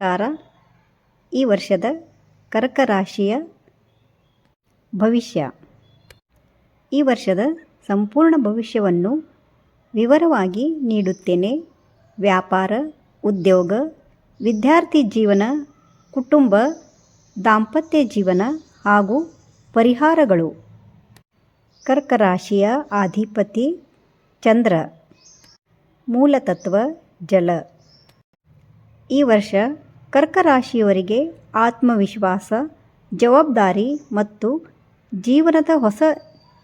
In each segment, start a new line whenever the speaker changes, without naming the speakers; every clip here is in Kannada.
ಕಾರ ಈ ವರ್ಷದ ಕರ್ಕ ರಾಶಿಯ ಭವಿಷ್ಯ. ಈ ವರ್ಷದ ಸಂಪೂರ್ಣ ಭವಿಷ್ಯವನ್ನು ವಿವರವಾಗಿ ನೀಡುತ್ತೇನೆ. ವ್ಯಾಪಾರ, ಉದ್ಯೋಗ, ವಿದ್ಯಾರ್ಥಿ ಜೀವನ, ಕುಟುಂಬ, ದಾಂಪತ್ಯ ಜೀವನ ಹಾಗೂ ಪರಿಹಾರಗಳು. ಕರ್ಕ ರಾಶಿಯ ಅಧಿಪತಿ ಚಂದ್ರ. ಮೂಲತತ್ವ ಜಲ. ಈ ವರ್ಷ ಕರ್ಕ ರಾಶಿಯವರಿಗೆ ಆತ್ಮವಿಶ್ವಾಸ, ಜವಾಬ್ದಾರಿ ಮತ್ತು ಜೀವನದ ಹೊಸ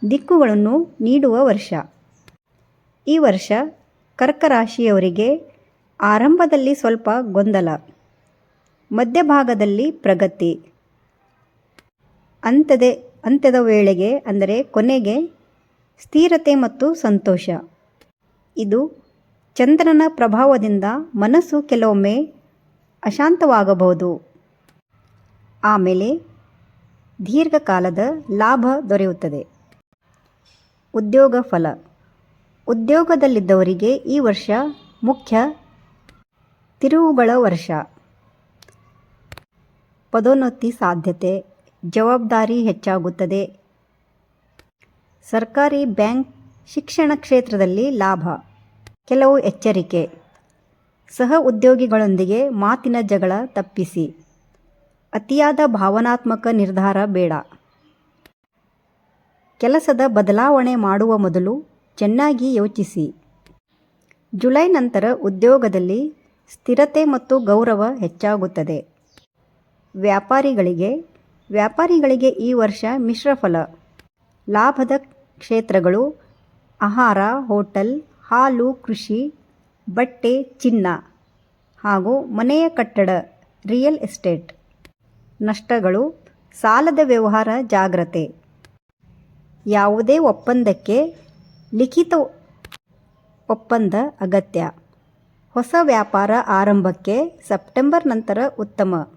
ದಿಕ್ಕುಗಳನ್ನು ನೀಡುವ ವರ್ಷ. ಈ ವರ್ಷ ಕರ್ಕ ರಾಶಿಯವರಿಗೆ ಆರಂಭದಲ್ಲಿ ಸ್ವಲ್ಪ ಗೊಂದಲ. ಮಧ್ಯಭಾಗದಲ್ಲಿ ಪ್ರಗತಿ. ಅಂತ್ಯದ ಅಂತ್ಯದ ವೇಳೆಗೆ ಅಂದರೆ ಕೊನೆಗೆ ಸ್ಥಿರತೆ ಮತ್ತು ಸಂತೋಷ. ಇದು ಚಂದ್ರನ ಪ್ರಭಾವದಿಂದ ಮನಸ್ಸು ಕೆಲವೊಮ್ಮೆ ಅಶಾಂತವಾಗಬಹುದು. ಆಮೇಲೆ ದೀರ್ಘಕಾಲದ ಲಾಭ ದೊರೆಯುತ್ತದೆ. ಉದ್ಯೋಗ ಫಲ. ಉದ್ಯೋಗದಲ್ಲಿದ್ದವರಿಗೆ ಈ ವರ್ಷ ಮುಖ್ಯ ತಿರುವುಗಳ ವರ್ಷ. ಪದೋನ್ನತಿ ಸಾಧ್ಯತೆ. ಜವಾಬ್ದಾರಿ ಹೆಚ್ಚಾಗುತ್ತದೆ. ಸರ್ಕಾರಿ ಬ್ಯಾಂಕ್ ಶಿಕ್ಷಣ ಕ್ಷೇತ್ರದಲ್ಲಿ ಲಾಭ. ಕೆಲವು ಎಚ್ಚರಿಕೆ. ಸಹ ಉದ್ಯೋಗಿಗಳೊಂದಿಗೆ ಮಾತಿನ ಜಗಳ ತಪ್ಪಿಸಿ. ಅತಿಯಾದ ಭಾವನಾತ್ಮಕ ನಿರ್ಧಾರ ಬೇಡ. ಕೆಲಸದ ಬದಲಾವಣೆ ಮಾಡುವ ಮೊದಲು ಚೆನ್ನಾಗಿ ಯೋಚಿಸಿ. ಜುಲೈ ನಂತರ ಉದ್ಯೋಗದಲ್ಲಿ ಸ್ಥಿರತೆ ಮತ್ತು ಗೌರವ ಹೆಚ್ಚಾಗುತ್ತದೆ. ವ್ಯಾಪಾರಿಗಳಿಗೆ ವ್ಯಾಪಾರಿಗಳಿಗೆ ಈ ವರ್ಷ ಮಿಶ್ರಫಲ ಲಾಭದ ಕ್ಷೇತ್ರಗಳು, ಆಹಾರ, ಹೋಟೆಲ್, ಹಾಲು, ಕೃಷಿ ಬಟ್ಟೆ, ಚಿನ್ನ ಹಾಗೂ ಮನೆಯ ಕಟ್ಟಡ, ರಿಯಲ್ ಎಸ್ಟೇಟ್. ನಷ್ಟಗಳು, ಸಾಲದ ವ್ಯವಹಾರ ಜಾಗ್ರತೆ. ಯಾವುದೇ ಒಪ್ಪಂದಕ್ಕೆ ಲಿಖಿತ ಒಪ್ಪಂದ ಅಗತ್ಯ. ಹೊಸ ವ್ಯಾಪಾರ ಆರಂಭಕ್ಕೆ ಸೆಪ್ಟೆಂಬರ್ ನಂತರ ಉತ್ತಮ.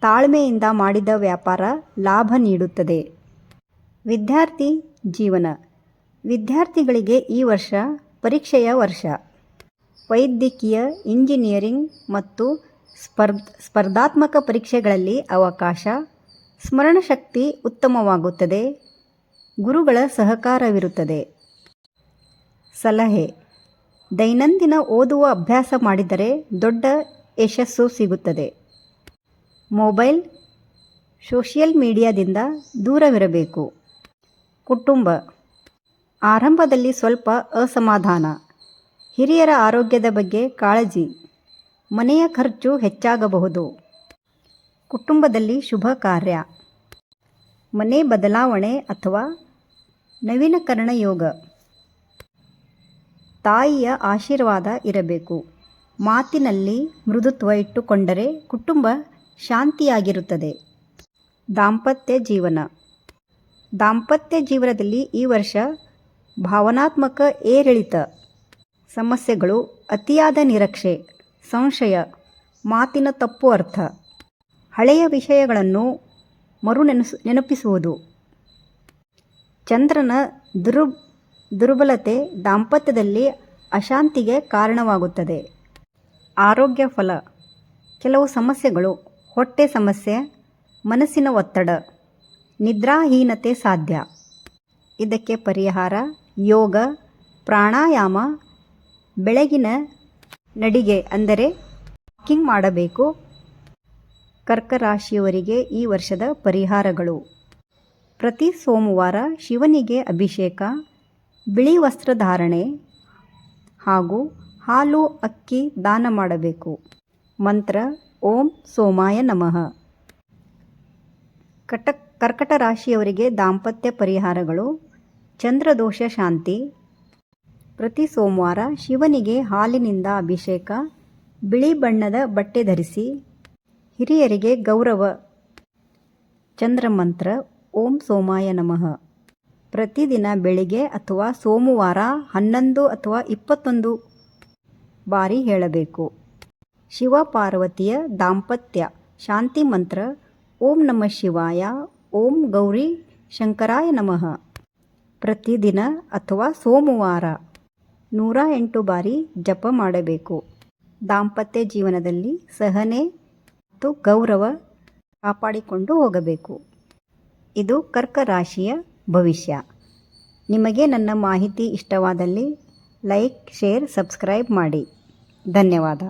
ತಾಳ್ಮೆಯಿಂದ ಮಾಡಿದ ವ್ಯಾಪಾರ ಲಾಭ ನೀಡುತ್ತದೆ. ವಿದ್ಯಾರ್ಥಿ ಜೀವನ. ವಿದ್ಯಾರ್ಥಿಗಳಿಗೆ ಈ ವರ್ಷ ಪರೀಕ್ಷೆಯ ವರ್ಷ. ವೈದ್ಯಕೀಯ, ಇಂಜಿನಿಯರಿಂಗ್ ಮತ್ತು ಸ್ಪರ್ಧ, ಸ್ಪರ್ಧಾತ್ಮಕ ಪರೀಕ್ಷೆಗಳಲ್ಲಿ ಅವಕಾಶ, ಸ್ಮರಣಶಕ್ತಿ ಉತ್ತಮವಾಗುತ್ತದೆ. ಗುರುಗಳ ಸಹಕಾರವಿರುತ್ತದೆ. ಸಲಹೆ. ದೈನಂದಿನ ಓದುವ ಅಭ್ಯಾಸ ಮಾಡಿದರೆ ದೊಡ್ಡ ಯಶಸ್ಸು ಸಿಗುತ್ತದೆ. ಮೊಬೈಲ್, ಸೋಷಿಯಲ್ ಮೀಡಿಯಾದಿಂದ ದೂರವಿರಬೇಕು. ಕುಟುಂಬ. ಆರಂಭದಲ್ಲಿ ಸ್ವಲ್ಪ ಅಸಮಾಧಾನ. ಹಿರಿಯರ ಆರೋಗ್ಯದ ಬಗ್ಗೆ ಕಾಳಜಿ. ಮನೆಯ ಖರ್ಚು ಹೆಚ್ಚಾಗಬಹುದು. ಕುಟುಂಬದಲ್ಲಿ ಶುಭ ಕಾರ್ಯ. ಮನೆ ಬದಲಾವಣೆ ಅಥವಾ ನವೀನಕರಣ ಯೋಗ. ತಾಯಿಯ ಆಶೀರ್ವಾದ ಇರಬೇಕು. ಮಾತಿನಲ್ಲಿ ಮೃದುತ್ವ ಇಟ್ಟುಕೊಂಡರೆ ಕುಟುಂಬ ಶಾಂತಿಯಾಗಿರುತ್ತದೆ. ದಾಂಪತ್ಯ ಜೀವನ. ದಾಂಪತ್ಯ ಜೀವನದಲ್ಲಿ ಈ ವರ್ಷ ಭಾವನಾತ್ಮಕ ಏರಿಳಿತ. ಸಮಸ್ಯೆಗಳು ಅತಿಯಾದ ನಿರೀಕ್ಷೆ, ಸಂಶಯ, ಮಾತಿನ ತಪ್ಪು ಅರ್ಥ. ಹಳೆಯ ವಿಷಯಗಳನ್ನು ಮರು ನೆನಪಿಸುವುದು. ಚಂದ್ರನ ದುರು, ದುರ್ಬಲತೆ ದಾಂಪತ್ಯದಲ್ಲಿ ಅಶಾಂತಿಗೆ ಕಾರಣವಾಗುತ್ತದೆ. ಆರೋಗ್ಯ ಫಲ, ಕೆಲವು ಸಮಸ್ಯೆಗಳು, ಹೊಟ್ಟೆ ಸಮಸ್ಯೆ, ಮನಸ್ಸಿನ ಒತ್ತಡ, ನಿದ್ರಾಹೀನತೆ ಸಾಧ್ಯ. ಇದಕ್ಕೆ ಪರಿಹಾರ ಯೋಗ, ಪ್ರಾಣಾಯಾಮ ಬೆಳಗಿನ ನಡಿಗೆ ಅಂದರೆ ವಾಕಿಂಗ್ ಮಾಡಬೇಕು. ಕರ್ಕ ರಾಶಿಯವರಿಗೆ ಈ ವರ್ಷದ ಪರಿಹಾರಗಳು. ಪ್ರತಿ ಸೋಮವಾರ ಶಿವನಿಗೆ ಅಭಿಷೇಕ, ಬಿಳಿ ವಸ್ತ್ರ ಧಾರಣೆ ಹಾಗೂ ಹಾಲು, ಅಕ್ಕಿ ದಾನ ಮಾಡಬೇಕು. ಮಂತ್ರ, ಓಂ ಸೋಮಾಯ ನಮಃ. ಕಟ ಕರ್ಕಟ ರಾಶಿಯವರಿಗೆ ದಾಂಪತ್ಯ ಪರಿಹಾರಗಳು, ಚಂದ್ರದೋಷ ಶಾಂತಿ ಪ್ರತಿ ಸೋಮವಾರ ಶಿವನಿಗೆ ಹಾಲಿನಿಂದ ಅಭಿಷೇಕ, ಬಿಳಿ ಬಣ್ಣದ ಬಟ್ಟೆ ಧರಿಸಿ ಹಿರಿಯರಿಗೆ ಗೌರವ. ಚಂದ್ರಮಂತ್ರ, ಓಂ ಸೋಮಾಯ ನಮಃ. ಪ್ರತಿದಿನ ಬೆಳಿಗ್ಗೆ ಅಥವಾ ಸೋಮವಾರ ಹನ್ನೊಂದು ಅಥವಾ ಇಪ್ಪತ್ತೊಂದು ಬಾರಿ ಹೇಳಬೇಕು. ಶಿವ ಪಾರ್ವತಿಯ ದಾಂಪತ್ಯ, ಶಾಂತಿ ಮಂತ್ರ, ಓಂ ನಮಃ ಶಿವಾಯ, ಓಂ ಗೌರಿ ಶಂಕರಾಯ ನಮಃ. ಪ್ರತಿದಿನ ಅಥವಾ ಸೋಮವಾರ ನೂರ ಎಂಟು ಬಾರಿ ಜಪ ಮಾಡಬೇಕು. ದಾಂಪತ್ಯ ಜೀವನದಲ್ಲಿ ಸಹನೆ ಮತ್ತು ಗೌರವ ಕಾಪಾಡಿಕೊಂಡು ಹೋಗಬೇಕು. ಇದು ಕರ್ಕ ರಾಶಿಯ ಭವಿಷ್ಯ. ನಿಮಗೆ ನನ್ನ ಮಾಹಿತಿ ಇಷ್ಟವಾದಲ್ಲಿ ಲೈಕ್, ಶೇರ್, ಸಬ್ಸ್ಕ್ರೈಬ್ ಮಾಡಿ. ಧನ್ಯವಾದ.